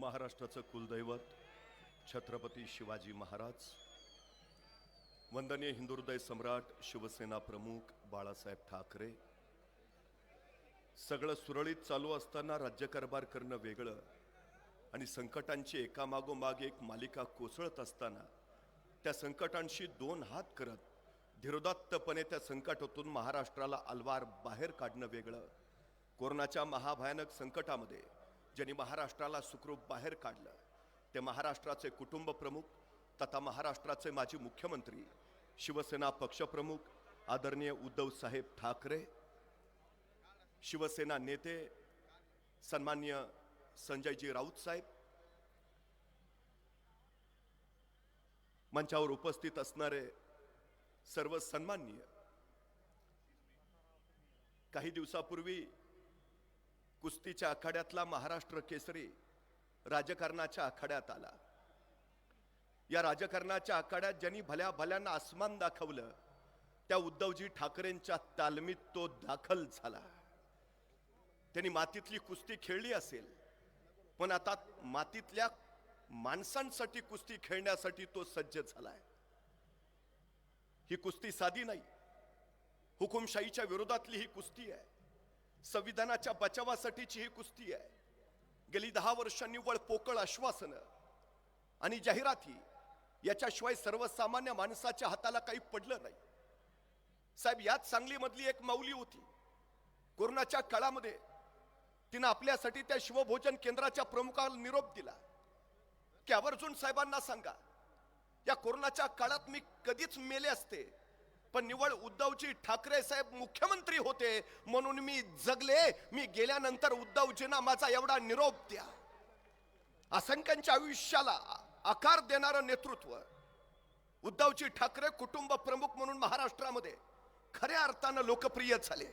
महाराष्ट्राचं कुलदैवत छत्रपती शिवाजी महाराज वंदनीय हिंदुहृदय सम्राट शिवसेना प्रमुख बाळासाहेब ठाकरे सगळं सुरळीत चालू असताना राज्यकारभार करणं वेगळं आणि संकटांची एकामागोमाग एक मालिका कोसळत असताना त्या संकटांशी दोन हात करत धीरोदात्तपणे त्या संकटातून महाराष्ट्राला अलवार बाहेर काढणं वेगळं. कोरोनाच्या महाभयानक संकटामध्ये ज्यांनी महाराष्ट्राला सुखरूप बाहेर काढलं ते महाराष्ट्राचे कुटुंब प्रमुख तथा महाराष्ट्राचे माजी मुख्यमंत्री शिवसेना पक्षप्रमुख आदरणीय उद्धव साहेब ठाकरे शिवसेना नेते सन्मान्य संजयजी राऊत साहेब मंचावर उपस्थित असणारे सर्व सन्माननीय काही दिवसापूर्वी कुस्तीच्या आखाड्यातला महाराष्ट्र केसरी राजकारणाच्या आखाड्यात आला. या राजकारणाच्या आखाड्यात ज्यांनी भल्या भल्यांना आसमान दाखवलं त्या उद्धवजी ठाकरेंच्या तालमीत तो दाखल झाला. त्यांनी मातीतली कुस्ती खेळली असेल पण आता मातीतल्या माणसांसाठी कुस्ती खेळण्यासाठी तो सज्ज झालाय. ही कुस्ती साधी नाही. हुकुमशाहीच्या विरोधातली ही कुस्ती आहे. संविधानाच्या बचावासाठीची ही कुस्ती आहे. गेली दहा वर्षांनी वळ पोकळ आश्वासनं आणि जाहिराती याच्याशिवाय सर्वसामान्य माणसाच्या हाताला काही पडलं नाही. साहेब यात सांगलीमधली एक माऊली होती. कोरोनाच्या काळामध्ये तिनं आपल्यासाठी त्या शिवभोजन केंद्राच्या प्रमुखाला निरोप दिला. की आवर्जून साहेबांना सांगा या कोरोनाच्या काळात मी कधीच मेले असते पण निवळ उद्धवजी ठाकरे साहेब मुख्यमंत्री होते. म्हणून मी जगले. मी गेल्यानंतर उद्धवजींना माझा एवढा निरोप द्या. असंख्यांच्या आयुष्याला आकार देणारं नेतृत्व उद्धवजी ठाकरे कुटुंब प्रमुख म्हणून महाराष्ट्रामध्ये खऱ्या अर्थानं लोकप्रिय झाले.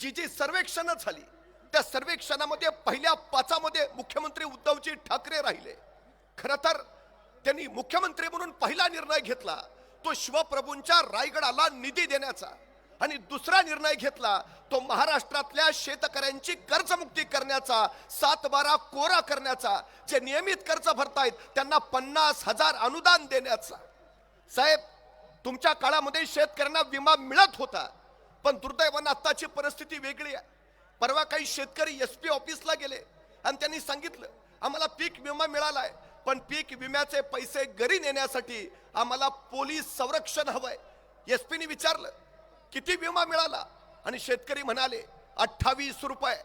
जी जी सर्वेक्षणं झाली त्या सर्वेक्षणामध्ये पहिल्या पाचामध्ये मुख्यमंत्री उद्धवजी ठाकरे राहिले. खर तर त्यांनी मुख्यमंत्री म्हणून पहिला निर्णय घेतला. तो शिवप्रभूंच्या रायगडाला निधी देण्याचा आणि दुसरा निर्णय घेतला तो महाराष्ट्रातल्या शेतकऱ्यांची कर्जमुक्ती करण्याचा सात बारा कोरा करण्याचा जे नियमित कर्ज भरतायत त्यांना पन्नास हजार अनुदान देण्याचा. साहेब तुमच्या काळामध्ये शेतकऱ्यांना विमा मिळत होता पण दुर्दैवानं आत्ताची परिस्थिती वेगळी आहे. परवा काही शेतकरी एस पी ऑफिसला गेले आणि त्यांनी सांगितलं आम्हाला पीक विमा मिळालाय पण पीक विम्याचे पैसे घरी नेण्यासाठी आम्हाला पोलीस संरक्षण हवंय. एस पीने विचारलं किती विमा मिळाला? आणि शेतकरी म्हणाले अठ्ठावीस रुपये.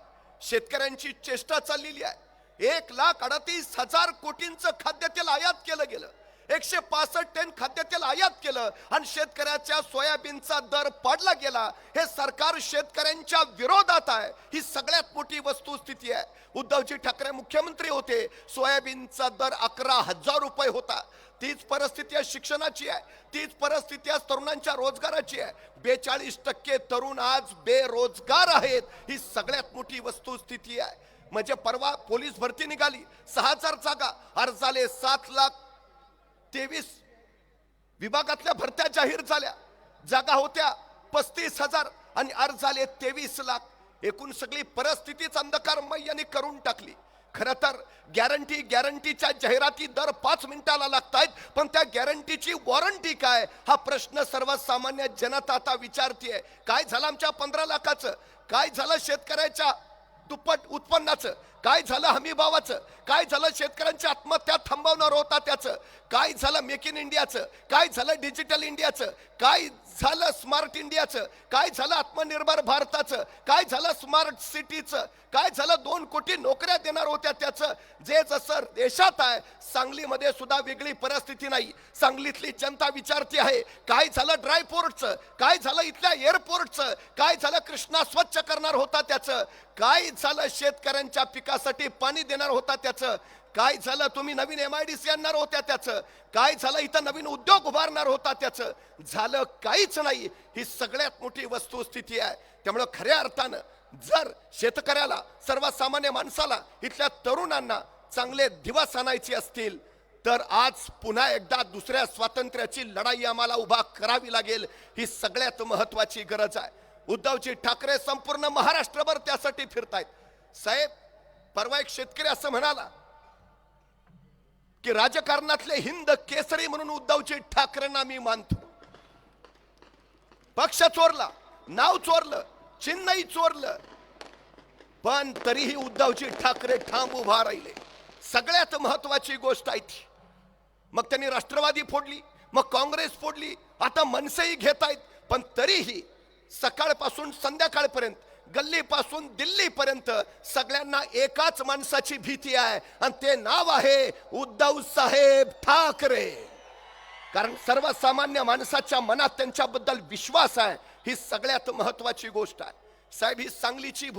शेतकऱ्यांची चेष्टा चाललेली आहे. एक लाख अडतीस हजार कोटींचं खाद्यतेल आयात केलं गेलं. एकशे पासष्ट टन खाद्यतेल आयात केलं आणि शेतकऱ्याच्या सोयाबीनचा दर पाडला गेला. हे सरकार शेतकऱ्यांच्या विरोधात आहे. ही सगळ्यात मोठी वस्तुस्थिती आहे. उद्धवजी ठाकरे मुख्यमंत्री होते. सोयाबीनचा दर अकरा हजार रुपये होता. तीच परिस्थिती आज शिक्षणाची आहे. तीच परिस्थिती आज तरुणांच्या रोजगाराची आहे. बेचाळीस टक्के तरुण आज बेरोजगार आहेत. ही सगळ्यात मोठी वस्तुस्थिती आहे. म्हणजे परवा पोलीस भरती निघाली. सहा हजार जागा. अर्जाले सात लाख तेवीस विभागातल्या भरत्या जाहीर झाल्या. जागा होत्या पस्तीस हजार आणि अर्ज झाले तेवीस लाख. एकूण सगळी परिस्थितीच अंधकारमय यांनी करून टाकली. खर तर गॅरंटी गॅरंटीच्या जाहिराती दर पाच मिनिटाला लागतायत पण त्या गॅरंटीची वॉरंटी काय? हा प्रश्न सर्वसामान्य जनता आता विचारतीये. काय झालं आमच्या पंधरा लाखाचं? काय झालं शेतकऱ्याच्या दुप्पट उत्पन्नाचं काय झालं हमी भावाचं काय झालं शेतकऱ्यांची आत्महत्या थांबवणार होता त्याचं काय झालं मेक इन इंडियाचं काय झालं डिजिटल इंडियाचं काय झालं स्मार्ट इंडियाचं काय झालं आत्मनिर्भर भारताचं काय झालं स्मार्ट सिटीचं काय झालं दोन कोटी नोकऱ्या देणार होत्या त्याचं जे जसं देशात आहे सांगलीमध्ये सुद्धा वेगळी परिस्थिती नाही. सांगलीतली जनता विचारती आहे काय झालं ड्रायपोर्टचं काय झालं इथल्या एअरपोर्टचं काय झालं कृष्णा स्वच्छ करणार होता त्याचं? काय झालं शेतकऱ्यांच्या पिकासाठी पाणी देणार होता त्याचं? काय झालं तुम्ही नवीन एम आय डी सी आणणार होत्या त्याचं? काय झालं इथं नवीन उद्योग उभारणार होता त्याचं? झालं काहीच नाही. ही सगळ्यात मोठी वस्तुस्थिती आहे. त्यामुळं खऱ्या अर्थानं जर शेतकऱ्याला सर्वसामान्य माणसाला इथल्या तरुणांना चांगले दिवस आणायचे असतील तर आज पुन्हा एकदा दुसऱ्या स्वातंत्र्याची लढाई आम्हाला उभा करावी लागेल ही सगळ्यात महत्वाची गरज आहे. उद्धवजी ठाकरे संपूर्ण महाराष्ट्रभर त्यासाठी फिरतायत. साहेब परवा एक शेतकरी असं म्हणाला की राजकारणातले हिंद केसरी म्हणून उद्धवजी ठाकरेंना मी मानतो. पक्ष चोरला नाव चोरलं चिन्हही चोरलं पण तरीही उद्धवजी ठाकरे ठाम उभा राहिले. सगळ्यात महत्वाची गोष्ट आहे ती. मग त्यांनी राष्ट्रवादी फोडली मग काँग्रेस फोडली आता मनसेही घेत आहेत पण तरीही सकाळपासून संध्याकाळपर्यंत गल्लीपासून दिल्लीपर्यंत सगळ्यांना एकाच माणसाची भीती आहे आणि ते नाव आहे उद्धव साहेब ठाकरे. कारण सर्वसामान्य माणसाच्या मनात त्यांच्याबद्दल विश्वास आहे ही सगळ्यात महत्वाची गोष्ट आहे. साहेब ही सांगलीची भूमी